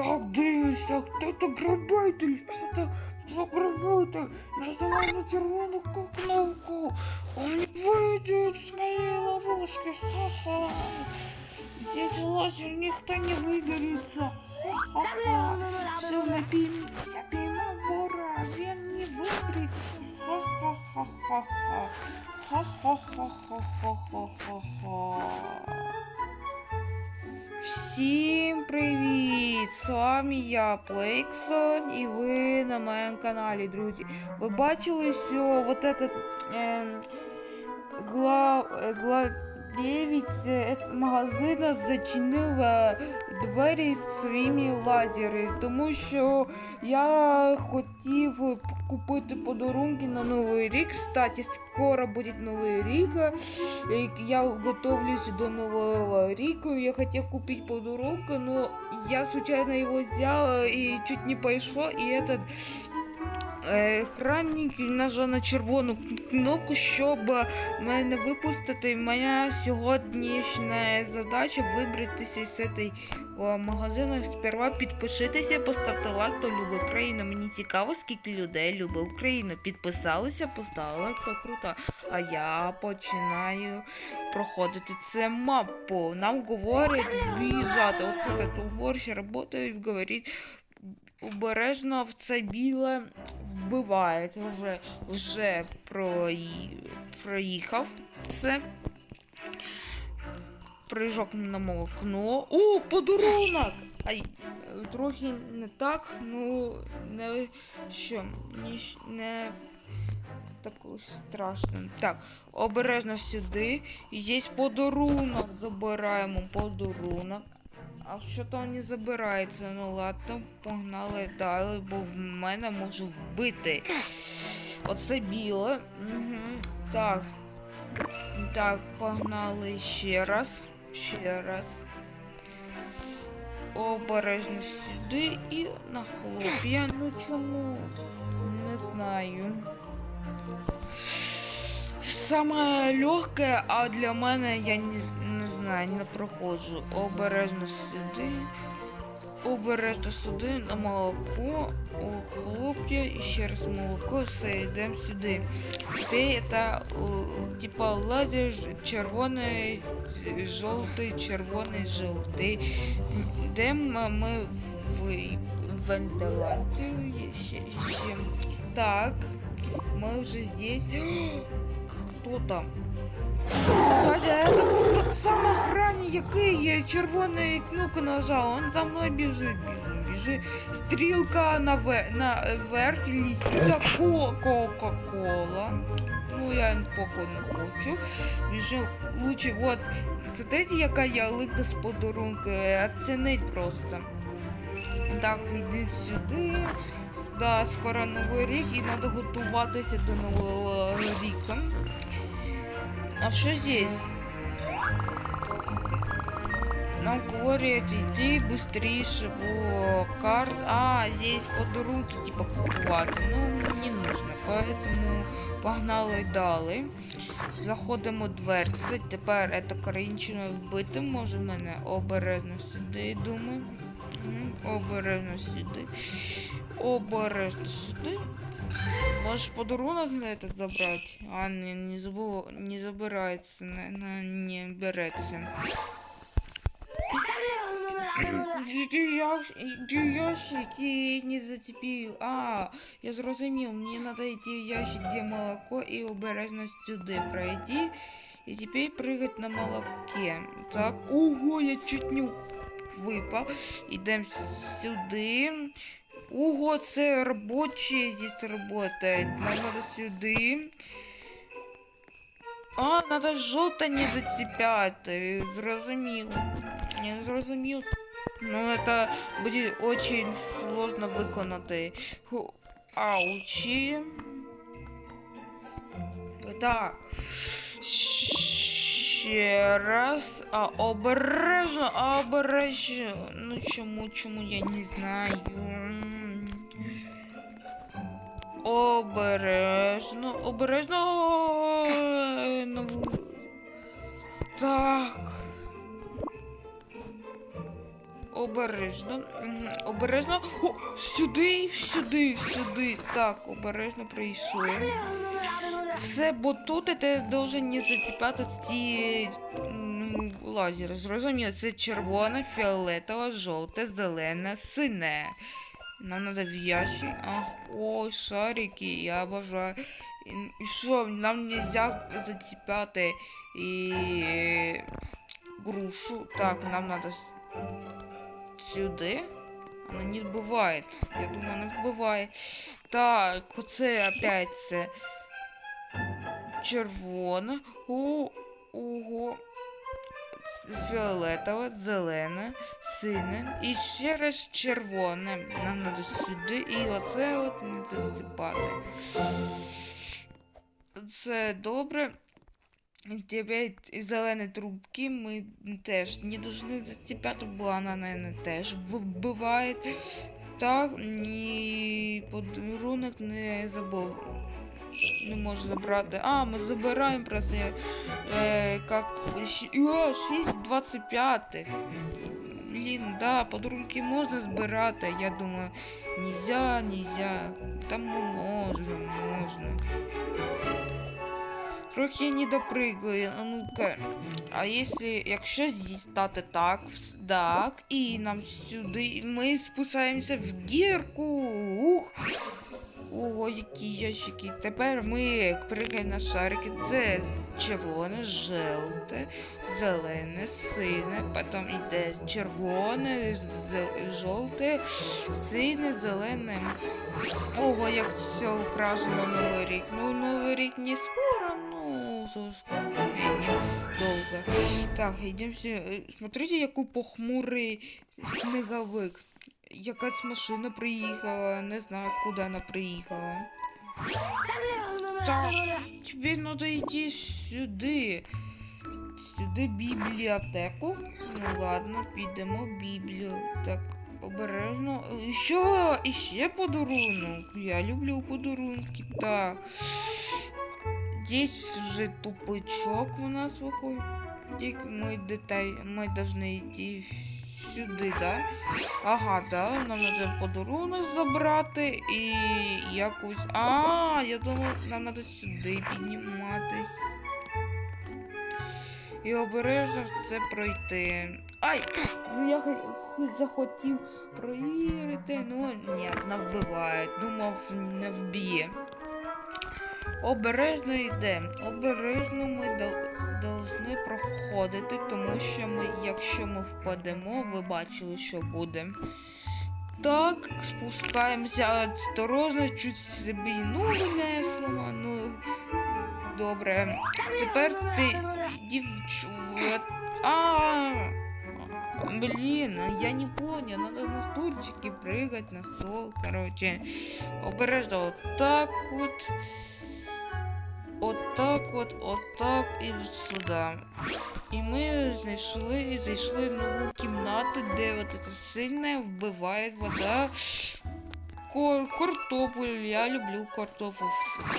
Так, дивися, хто то грабитель? Это что грабитель? Нажимай на червону кнопку. Он выйдет с моей ловушки. Ха-ха. Здесь лазер никто не выберется. Ха-ха-ха. Все, я пойму, я поймал вора, він не вибереться. Ха-ха-ха-ха-ха. Ха-ха-ха-ха-ха-ха-ха. Всім привіт! З вами я Плейксон і ви на моєму каналі, друзі. Ви бачили, що вот этот е, гла, е, гладівець магазина зачинила двері своїми лазери, тому що я хотів купити подарунки на Новий рік. Кстати, скоро буде Новий рік. Я готовлюсь до Нового рика. Я хотел купить подарунок, но я случайно его взял и чуть не пошло. И этот охранник нажав на червону кнопку, щоб мене випустити. Моя сьогоднішня задача вибратися з цієї магазину. Сперва підпишитися, поставте лайк, хто любить Україну. Мені цікаво, скільки людей любить Україну. Підписалися, поставили лайк, то круто. А я починаю проходити цю мапу. Нам говорять виїжджати. Оце так уборщик працює, говорить обережно в це біле вбивається. Вже, вже прої... проїхав. Це прыжок на молокно. О, подарунок! Ай, трохи не так, ну не що, не, не так страшно. Так, обережно сюди. Є подарунок. Забираємо подарунок. А що там не забирається? Ну ладно, погнали далі, бо в мене може вбити. Оце біле. Угу. Так. Так, погнали ще раз. Ще раз. Обережно сюди і на хлоп'я. Ну чому? Не знаю. Саме легке, а для мене я не, не проходжу. Обережно сюди. Обережно сюди на молоко, у хлоп'я і ще раз молоко, все йдемо сюди. Це э, типа лазер червоний, жовтий, червоний, жовтий. Йдемо ми в вентиляцію. Ще, ще. Так, ми вже здесь. Хто? Кстати, это тот самый охранник, який я червоную кнопку нажал. Он за мной бежит, бежит. Стрелка наве- наверх, лестница, кока-кола. Ну, я поки не хочу. Біжу лучше, вот. Смотрите, яка ялинка з подарунки. Оцінить просто. Так, йдемо сюди. Да, скоро новий рік і треба готуватися до нового ріка. А что здесь? Нам говорят, иди быстрее в карт. А, здесь подарунки типа покупать. Ну, не нужно, поэтому погнали далі. Заходимо в дверці. Тепер это корінчину вбити може мене обережно сюди, думаю. М, Обережно сюди. Обережно сюди. Можешь подарунок на этот забрать? А, не, не, забыл, не забирается, не, не, не берется. ящики не зацепив. А, я зрозумів, мені треба йти в ящик, де молоко і обережно сюди пройти. І тепер прыгать на молоке. Так, ого, я чуть не випав. Ідемо сюди. Ого, це робочі здесь работает. Нам надо сюди. А, надо желто не зацепляти. Зрозумів. Не зрозумів. Ну, это будет очень сложно виконати. Ху, Аучі. Так. Ще раз. А обережно, обережно. Ну чому, чому я не знаю. Обережно, обережно. Ну, Так. обережно. Обережно. О, сюди, сюди, сюди. Так, обережно прийшли. Все, бо тут ти должен не заціпати ці м, лазери. Зрозуміло, це червоне, фіолетове, жовте, зелене, сине. Нам треба в ящик. Ах, ой, шарики, я обожаю. І, що, нам нельзя заціпати і грушу. Так, нам надо сюди. Она не вбиває. Я думаю, не вбиває. Так, оце опять це червоне. О, ого. Фіолетове, зелене, сине. І ще раз червоне. Нам треба сюди. І оце от не засипати. Це добре. Тепер зелені трубки ми теж не должны зацепляти, бо вона, наверное, теж вбиває. Так, ні подарунок не забув. Не можу забрати. А, ми забираємо просто. Е, как... О, 6,25. Блін, да, подарунки можна збирати. Я думаю, нельзя, нельзя. Там ну, можна, можна. Трохи не допрыгаю. А ну-ка. А якщо, якщо здесь стати так, так, і нам сюди, ми спускаємося в гірку. Ух. Ого, які ящики. Тепер ми пригаємо на шарики. Це червоне, жовте, зелене, сине, потім йде червоне, жовте, сине, зелене. Ого, як все украшено Новий рік. Ну, Новий рік не скоро, скоро долго. Так, йдемо всі. Е, Смотрите, який похмурий сніговик. Якась машина приїхала, не знаю, куди вона приїхала. Так, тебе надо йти сюди. Сюди бібліотеку. Ну ладно, підемо в біблію. Так, обережно. Що? Іще подарунок. Я люблю подарунки. Так. Здесь вже тупичок у нас. Тільки Ми детей, ми должны йти сюди, да? Ага, да, нам треба подарунок забрати і якось. А, я думав, нам треба сюди підніматись. І обережно це пройти. Ай! Ну я хо- хо- захотів провірити, ну ні, не вбиває. Думав, не вб'є. Обережно йдемо. Обережно ми до- проходити, тому що ми, якщо ми впадемо, ви бачили, що буде. Так, спускаємося осторожно, чуть собі ноги не сломану. Добре. Тепер ти дівчу. А, блин, я не понял, надо на стульчике прыгать на стол, короче. Обережно так. От так от, от так і сюди. І ми знайшли, зайшли в нову кімнату, де от це сильне вбиває вода. Кор картоплю. Я люблю картоплю.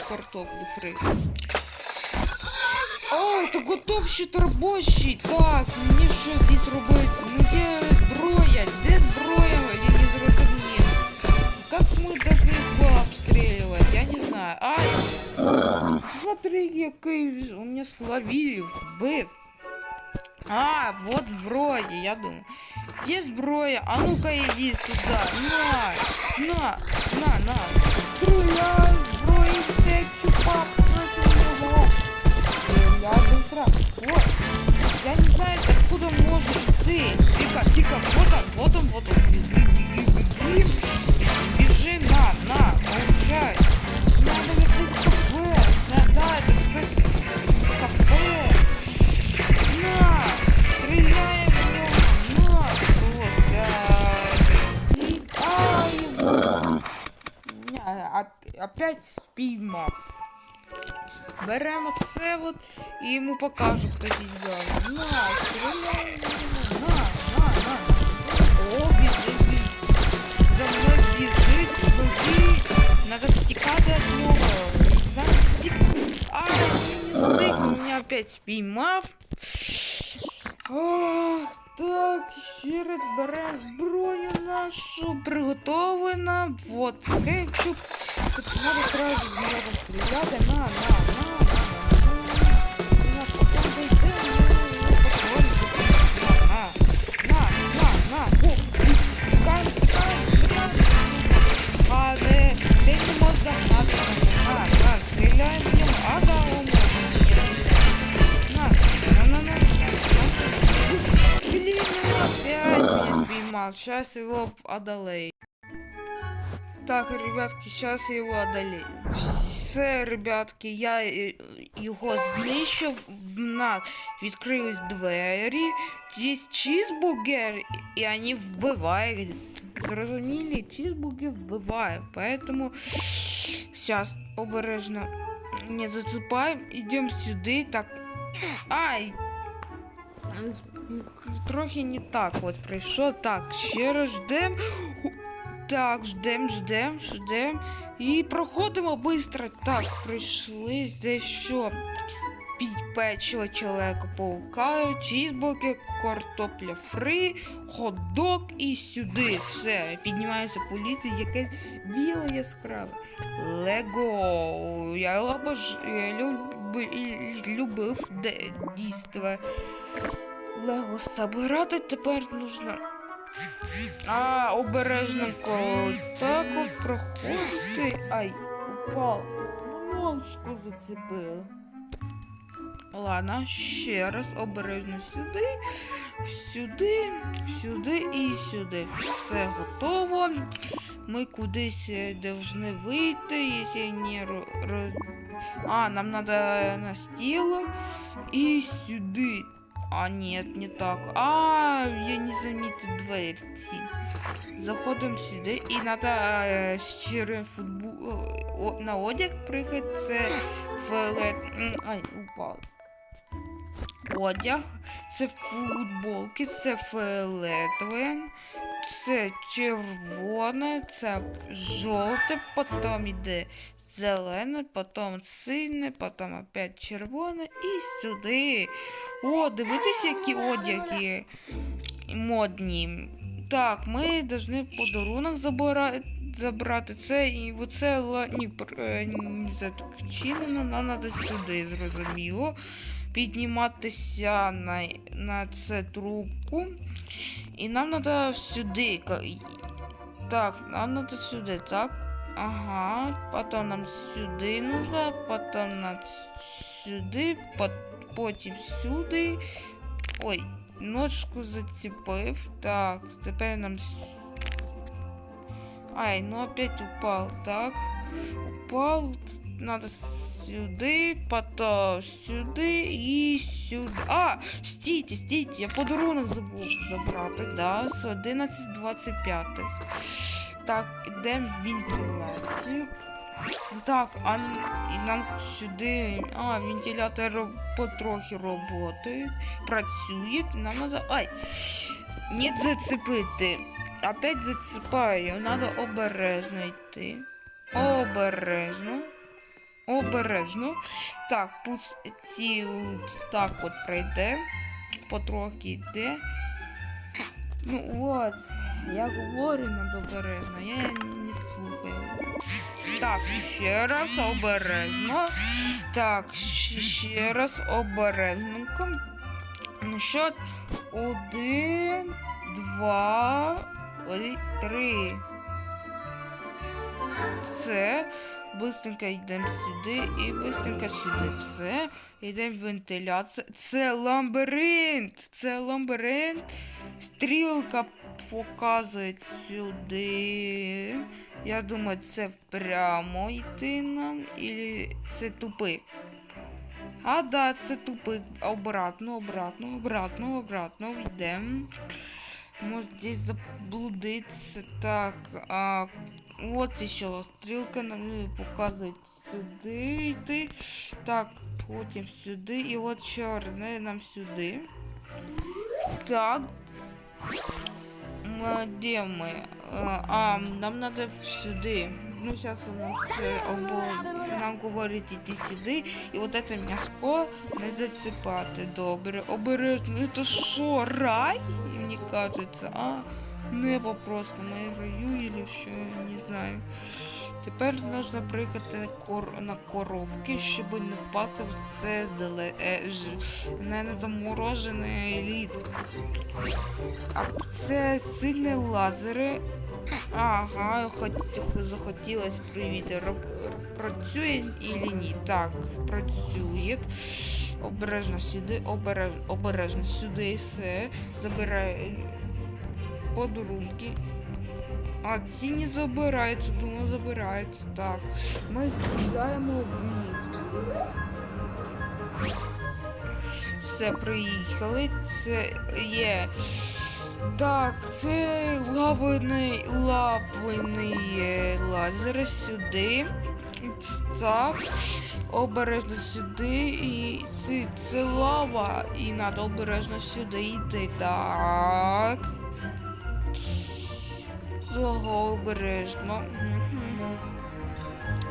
Картоплю фри. Ой, это готовщик рабочий. Так, мені що здесь робити? Ну де зброя? Де зброя? Я не зрозумів. Как мы должны его обстреливать? Я не знаю. Ай! Смотри, який у меня словив. Б. А, вот зброя, я думаю. Где зброя? А ну-ка иди сюда. На, на, на, на. Стреляй, зброя, ты чупак против быстро. Вот. Я не знаю, откуда может идти. Тихо, тихо, вот он, вот он, вот он. Беги, беги, беги. Бежи, на, на, получай. Опять спіймав. Беремо це от і йому покажу, хто главний. На, нього. На, на, на. О, біжи, біжи. За мною біжить, біжить. Надо втікати від нього. Надо. Ай, не він мене опять спіймав. Ох, Так, ще раз зброю нашу, приготовлена. Вот, кетчуп. Тут надо сразу в нього стріляти. На, на, на, на, на, на. На, потім дойде, на, на, патрон. На, на, на, на, на. О, тікаємо, спіймав. Сейчас его одолею. Так, ребятки, сейчас я його одолею. Все, ребятки, я його знищив. В нас відкрились двері. Є чізбургер, і вони. Зрозуміли, чізбургер вбиває. Поэтому сейчас обережно не зацепаем. Идем сюди. Так. Ай, Трохи не так от прийшло. Так, ще раз ждем. Так, ждем, ждем, ждем. І проходимо швидко. Так, прийшли здесь що? Піть печиво чоловіка паука, чізбургер, картопля фри, хот-дог і сюди. Все, піднімається політи, яке біле яскраве. Лего. Я, обож... я люб... любив дійство. Лего собирати тепер нужно. А, обережненько. Так от проходити. Ай, упав. Ножку зацепила. Ладно, ще раз обережно сюди, сюди, сюди і сюди. Все готово. Ми кудись е, должны вийти, якщо не роз... А, нам надо на стіл і сюди. А, нет, не так. А, я не замітив дверці. Заходимо сюди і треба е, щирий футбол на одяг приїхати. Це фіолет... Ай, упав. Одяг, це футболки, це фіолетове, це червоне, це жовте, потім йде зелене, потім синє, потім опять червоне і сюди. О, дивитесь, які одяги модні. Так, ми повинні подарунок забира... забрати. Це і оце ла... ні, пр- е, не заточинено, нам треба сюди, зрозуміло. Підніматися на, на це трубку. І нам треба сюди. Так, нам треба сюди, так? Ага, потім нам сюди нужно, потім нам сюди, потім сюди. Ой, ножку зацепив. Так, тепер нам. Ай, ну опять упал. Так. Упал. Надо сюди, потом сюди і сюди. А, стійте, стійте, я подарунок забув забрати, да, з 11.25. Так, йдемо в вентиляцію. Так, а і нам сюди. А, вентилятор потрохи працює. Працює. Нам надо. Ай! Не зацепити. Опять зацепаю. Надо обережно йти. Обережно. Обережно. Так, от так от пройде. Потрохи йде. Ну от, я говорю надо обережно, я не слухаю. Так, ще раз обережно. Так, ще раз обережненько. Ну що, один, два, три. Все. Быстренько йдемо сюди і быстренько сюди. Все. Йдемо в вентиляцію. Це лабіринт! Це лабіринт. Стрілка показує сюди. Я думаю, це прямо йти нам, і це тупик. А, да, це тупик. Обратно, обратно, обратно, обратно йдемо. Може десь заблудитися. Так, а, от ще стрілка нам показує сюди йти. Так, потім сюди. І от чорне нам сюди. Так. М, Де ми? Е, А, нам надо сюди. ну сейчас нам все обо- нам говорить іти сюди, і от це м'яско не засипати. Добре, обережно. Це що, рай? Мені кажеться, а? Небо просто на раю или що, не знаю. Тепер можна прикати кор... на коробки, щоб не впасти в це зеле... е, не заморожене лід. А це сильні лазери. Ага, хоч... захотілося привіти. Роб- Працює или ні? Так, працює. Обережно сюди, обереж... обережно сюди все. Забирає подарунки. А ці не забираються, думаю, забираються. Так. Ми сідаємо в ліфт. Все, приїхали. Це є. Так, це лавиний лаплений е, лазер сюди. Так. Обережно сюди і це, це лава. І треба обережно сюди йти. Так. Ого, обережно.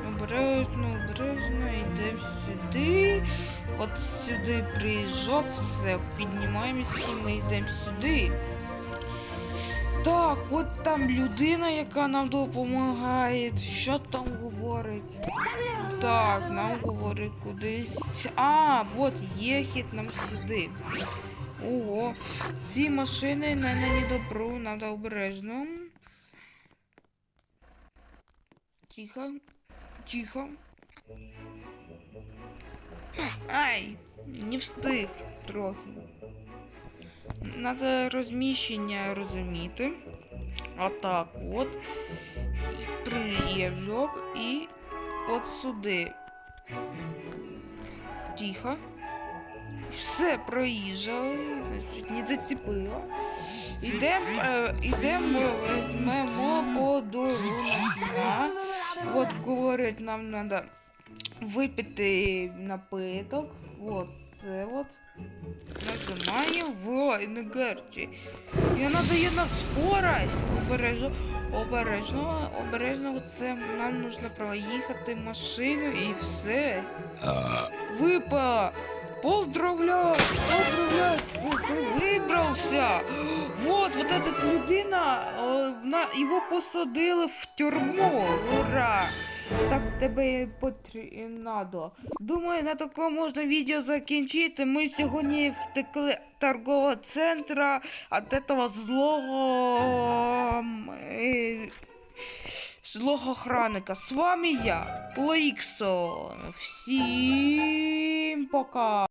Обережно, обережно, йдемо сюди. От сюди приїжджок, все, піднімаємося і ми йдемо сюди. Так, от там людина, яка нам допомагає. Що там говорить? Так, нам говорить кудись. А, от є хід нам сюди. Ого, ці машини не на недобру, треба обережно. Тихо. Тихо. Ай, не встиг трохи. Надо розміщення розуміти. А так от. Приїжджок і от сюди. Тихо. Все проїжджали, значить, не зацепило. Ідемо, е, ідемо, візьмемо подарунок на. От говорить, нам треба випити напиток. Вот це от. Нажимаємо в енергетики. І вона дає нам скорость. Обережно, обережно, обережно. Оце нам нужно проїхати машину і все. Випа! Поздравляю! Поздравляю! Ти вибрався! Вот, вот эта людина, е, вона, його посадили в тюрму. Ура! Так тебе потрібно. Думаю, на такому можна відео закінчити. Ми сьогодні втекли торгового центра від этого злого. е, Злого охранника. З вами я, Плейксон. Всім пока.